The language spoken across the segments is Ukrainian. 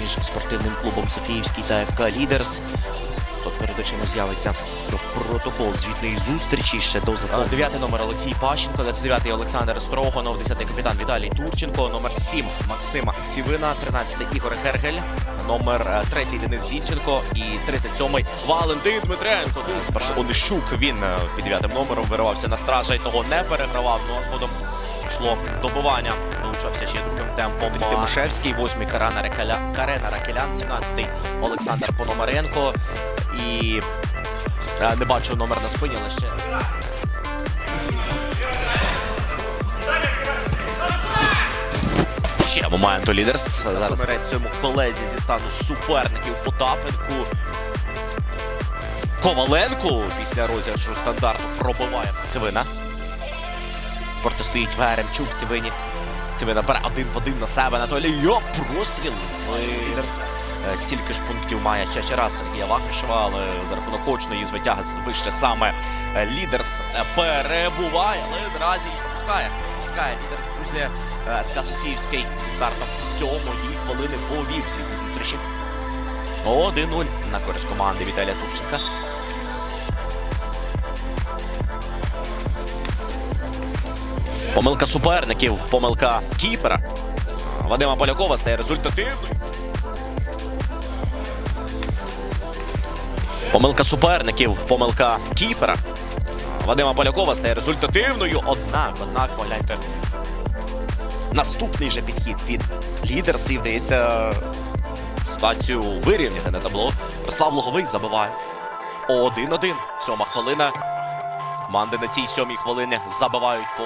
між спортивним клубом Софіївський та ФК Лідерс. Тут перед очима з'явиться протокол звітної зустрічі ще до закону. Дев'ятий номер Олексій Пащенко, 29-й Олександр Строгонов, 10-й капітан Віталій Турченко, номер 7 Максим Цівина, 13-й Ігор Гергель, номер 3 Денис Зінченко і 37-й Валентин Дмитренко. Спершу Онищук, він е, під дев'ятим номером виривався на стража того не перегравав. Ну а згодом йшло добивання. Долучався ще другим темпом. Тимошевський, 8-й Карена Рекаля... Карена Ракелян, 17-й Олександр Пономаренко. І е, не бачу номер на спині, але ще. Ще момент у лідерс. Зараз бере цьому колезі зі стану суперників Потапенку. Коваленко після розіграшу стандарту пробиває Цивина. Протистоїть Веремчук Цивині. Цивина бере один в один на себе. Анатолій Йо, простріл. Лідерс. Е, Стільки ж пунктів має Чачара Сергія Вахришева, але за рахунок очної звитяги вище саме е, Лідерс е, перебуває, але наразі їх пропускає. Пропускає Лідерс, друзі, е, СК Софіївський зі стартом сьомої хвилини повів свій зустрічі. 1-0 на користь команди Віталія Турченка. Помилка суперників, помилка кіпера. Вадима Полякова стає результативною. Помилка суперників, помилка кіпера. Вадима Полякова стає результативною. Однак, однак, погляньте. Наступний же підхід від лідерсів вдається ситуацію вирівняти на табло. Ярослав Луговий забиває. 1-1. Сьома хвилина. Команди на цій сьомій хвилині забивають по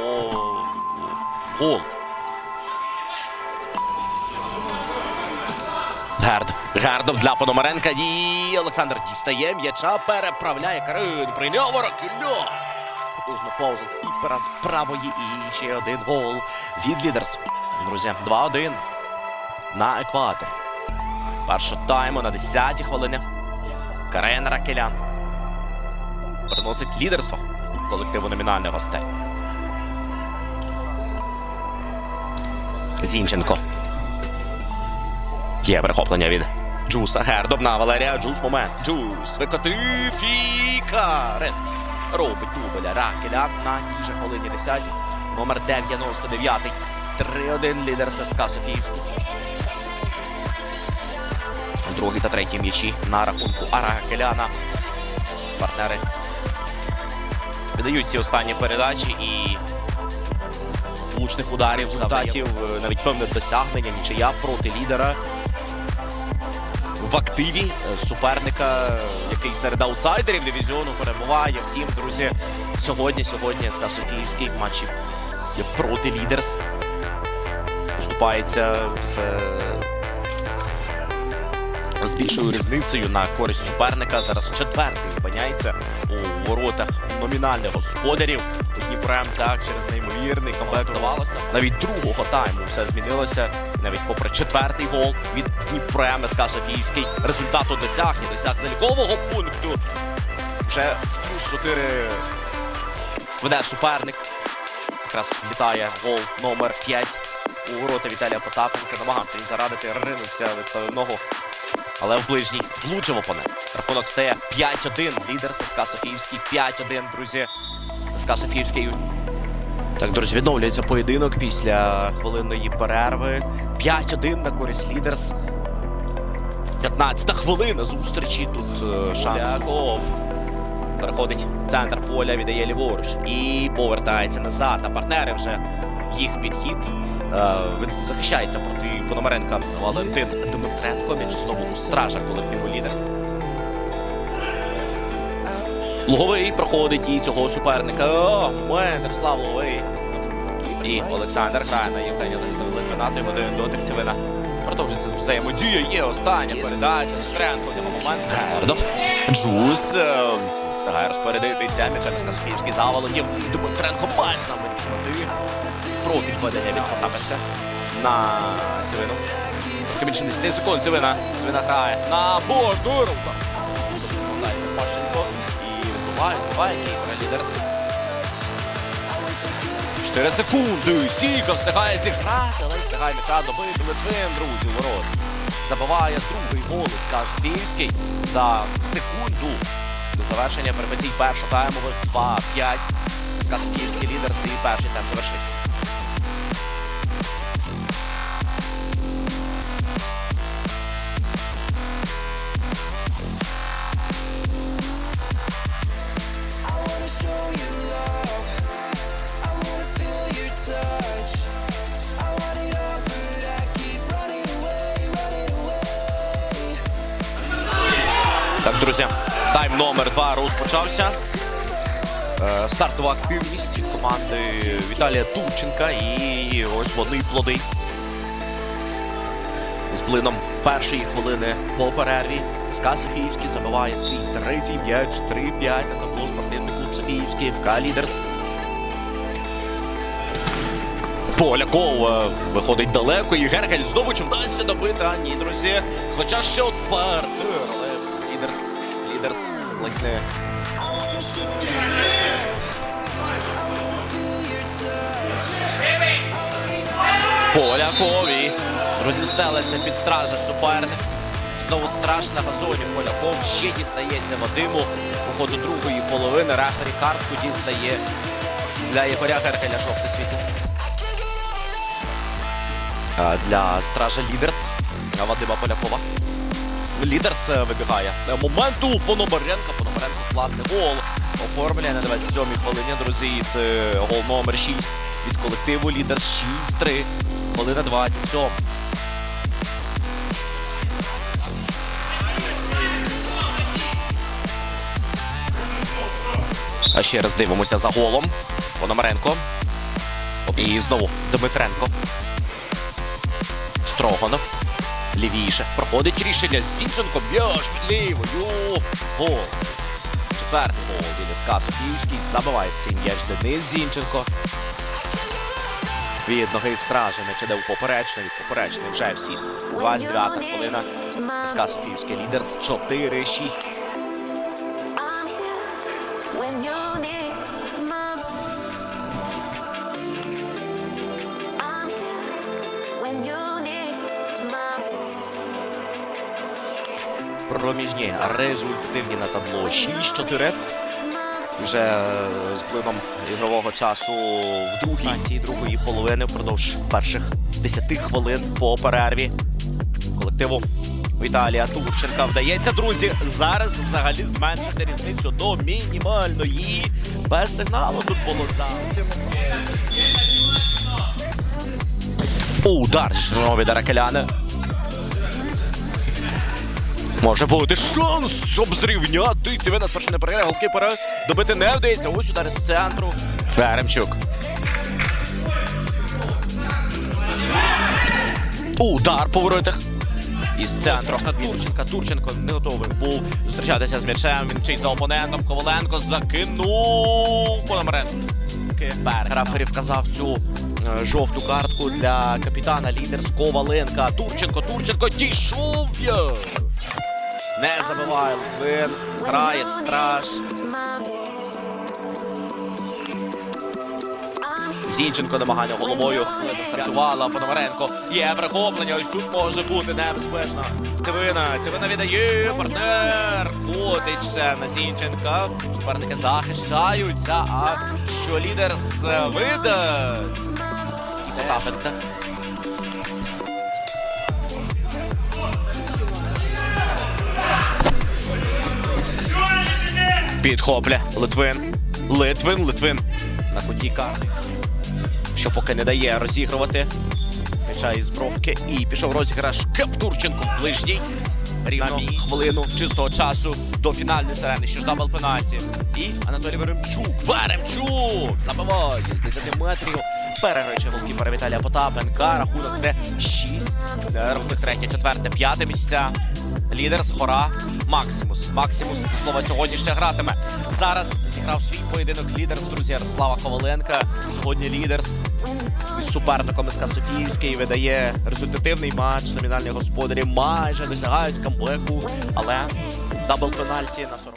гол. Герд. Гердов для Пономаренка. І Олександр дістає м'яча, переправляє Карин. Прийняв Ракельо. Потужна пауза Кіпера з правої. І ще один гол від лідерс. Друзі, 2-1 на екватор. Першого тайму на 10-й хвилині. Карен Ракелян приносить лідерство колективу номінальних гостей. Зінченко. Є перехоплення від Джуса. Гердов на Валерія. Джус момент. Джус викотив і Карен. Робить дубля Ракеля на тій же хвилині 10. Номер 99. 3-1 лідер ССК Софіївський. Другий та третій м'ячі на рахунку Аракеляна. Партнери видають ці останні передачі і влучних ударів, результатів, е, навіть певне досягнення, нічия проти лідера. В активі е, суперника, який серед аутсайдерів дивізіону перебуває. Втім, друзі, сьогодні, сьогодні СК Софіївський в матчі проти лідерс. Поступається все з більшою різницею на користь суперника. Зараз четвертий опиняється у воротах номінальних господарів. У Дніпрем так через неймовірний комплект давалося. Навіть другого тайму все змінилося. Навіть попри четвертий гол від Дніпрем СК Софіївський результату досяг і досяг залікового пункту. Вже в плюс 4 веде суперник. Якраз влітає гол номер 5 у ворота Віталія Потапенка. Намагався він зарадити, ринувся, виставив ногу. Але в ближній влучив опонент. Рахунок стає 5-1. Лідер СК Софіївський 5-1, друзі. СК Софіївський. Так, друзі, відновлюється поєдинок після хвилинної перерви. 5-1 на користь лідерс. 15-та хвилина зустрічі. Тут е. Переходить центр поля, віддає ліворуч. І повертається назад. А партнери вже їх підхід е, захищається проти Пономаренка Валентин Дмитренко. М'яч знову у стражах колективу лідерс. Луговий проходить і цього суперника. О, Ярослав Луговий. І Олександр грає на Євгенія Литвина. Той один дотик Цивина. Продовжується взаємодія. Є остання передача. Дмитренко в момент. Гердов. Джус. Встигає розпорядитися. М'ячем з Каспівський заволодів. Дмитренко сам вирішувати. Проти ведення від Потапенка на Цивину. Трохи більше 10 секунд. Цивина. Цивина грає на бордуру. Повертається Пащенко. І вбиває, вбиває Кіпера Лідерс. 4 секунди. Стійко встигає зіграти, але встигає м'яча добити Литвин, друзі, ворот. забиває другий гол із Софіївський за секунду завершення перепетій першого тайму 2-5. СК київський лідер свій перший тайм завершився. Тайм номер два розпочався. Е, Стартова активність команди Віталія Турченка і ось вони плоди. З блином першої хвилини по перерві СК Софіївський забиває свій третій м'яч 3-5 на табло спортивний клуб Софіївський ФК Лідерс. Поляков е, виходить далеко, і Гергель знову чи вдасться добити. А ні, друзі. Хоча ще от партнер, але лідерс, лідерс ледь не Полякові. Друзі, стелиться під стража суперник. Знову страж на газоні. Поляков ще дістається Вадиму. У ходу другої половини рефері картку дістає для Ігоря Гергеля жовте світло. Для стража Лідерс Вадима Полякова. Лідерс е, вибігає. Е, Моменту Пономаренка. Пономаренко класний гол. Оформлює на 27-й хвилині, друзі. Це гол номер 6 від колективу Лідерс 6-3. Хвилина 27. А ще раз дивимося за голом. Пономаренко. І знову Дмитренко. Строганов. Лівіше. Проходить рішення. з Зінченко б'єш під лівою. Гол. Четвертий гол від СК Софіївський. Забиває цей м'яч Денис Зінченко. Від ноги стражі м'яч іде у поперечний. Від поперечний вже всі. 29 хвилина. СК Софіївський лідер з 4-6. Проміжні результативні на табло 6-4. Вже е, з плином ігрового часу в другій цієї другої половини впродовж перших 10 хвилин по перерві колективу Віталія Турченка вдається, друзі, зараз взагалі зменшити різницю до мінімальної. Без сигналу тут було за. Удар знову від Аракеляни. Може бути шанс, щоб зрівняти. Це вина спершу не переграє. Голкіпера добити не вдається. Ось удар з центру. Веремчук. Удар по воротах. Із центру Турченка. Турченко не готовий був зустрічатися з м'ячем. Він вчить за опонентом. Коваленко закинув Пономаренко. Рефері вказав цю е, жовту картку для капітана лідер з Коваленка. Турченко, Турченко дійшов. Не забиває Литвин. Грає страж. Зінченко намагання головою. Стартувала Пономаренко. Є перехоплення. Ось тут може бути небезпечно. Цивина. Цивина віддає. Партнер. Котиться на Зінченка. Суперники захищаються. А що лідер з видасть? Підхопля. Литвин. Литвин, Литвин. На куті карти. Що поки не дає розігрувати. М'яча із бровки. І пішов розіграш Кеп Турченко. Ближній. Рівно хвилину чистого часу до фінальної сирени. Що ж дабл пенальті. І Анатолій Веремчук. Веремчук! Забиває з 10 метрів. Переграючи голкіпера Віталія Потапенка. Рахунок це 6. Рахунок третє, четверте, п'яте місця. Лідер з гора Максимус. Максимус, до слова, сьогодні ще гратиме. Зараз зіграв свій поєдинок лідерс, друзі, Ярослава Коваленка. Сьогодні лідерс із суперником СК Софіївський видає результативний матч. Номінальні господарі майже досягають камбеку, але дабл пенальті на 40.